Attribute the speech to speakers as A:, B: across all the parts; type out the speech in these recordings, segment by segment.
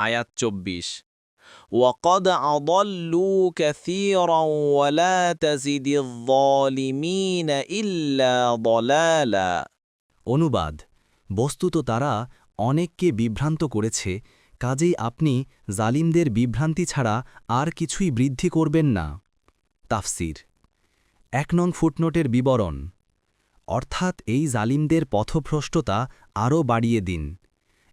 A: আয়াত চব্বিশ وقد أضلوا كثيرا ولا تزد الظالمين إلا ضلالا
B: অনুবাদ বস্তুত তারা অনেককে বিভ্রান্ত করেছে কাজেই আপনি জালিমদের বিভ্রান্তি ছাড়া আর কিছুই বৃদ্ধি করবেন না তাফসির এক নং ফুটনোটের বিবরণ অর্থাৎ এই জালিমদের পথভ্রষ্টতা আরও বাড়িয়ে দিন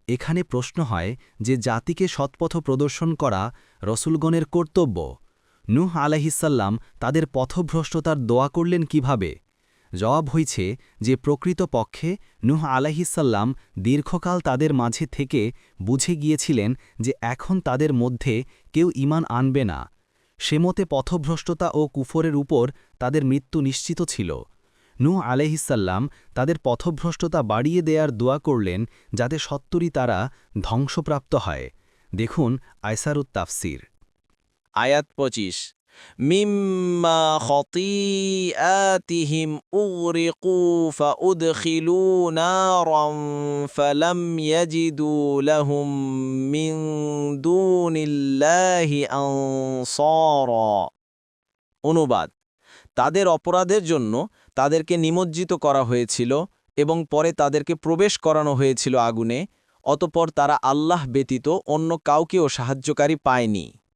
B: এখানে প্রশ্ন হয় যে জাতিকে সৎপথ প্রদর্শন করা রসুলগণের কর্তব্য। নূহ আলাহিসাল্লাম তাদের পথভ্রষ্টতার দোয়া করলেন কীভাবে? জবাব হইছে যে প্রকৃত পক্ষে নূহ আলাহিসাল্লাম দীর্ঘকাল তাদের মাঝে থেকে বুঝে গিয়েছিলেন যে এখন তাদের মধ্যে কেউ ইমান আনবে না। সেমতে পথভ্রষ্টতা ও কুফরের উপর তাদের মৃত্যু নিশ্চিত ছিল। নূহ আলহিসাল্লাম তাদের পথভ্রষ্টতা বাড়িয়ে দেয়ার দোয়া করলেন যাতে সত্তরই তারা ধ্বংসপ্রাপ্ত হয়। দেখুন আয়সারুত তাফসির।
A: আয়াত পঁচিশ। মিম্মা অনুবাদ। তাদের অপরাধের জন্য তাদেরকে নিমজ্জিত করা হয়েছিল এবং পরে তাদেরকে প্রবেশ করানো হয়েছিল আগুনে, অতপর তারা আল্লাহ ব্যতীত অন্য কাউকেও সাহায্যকারী পায়নি।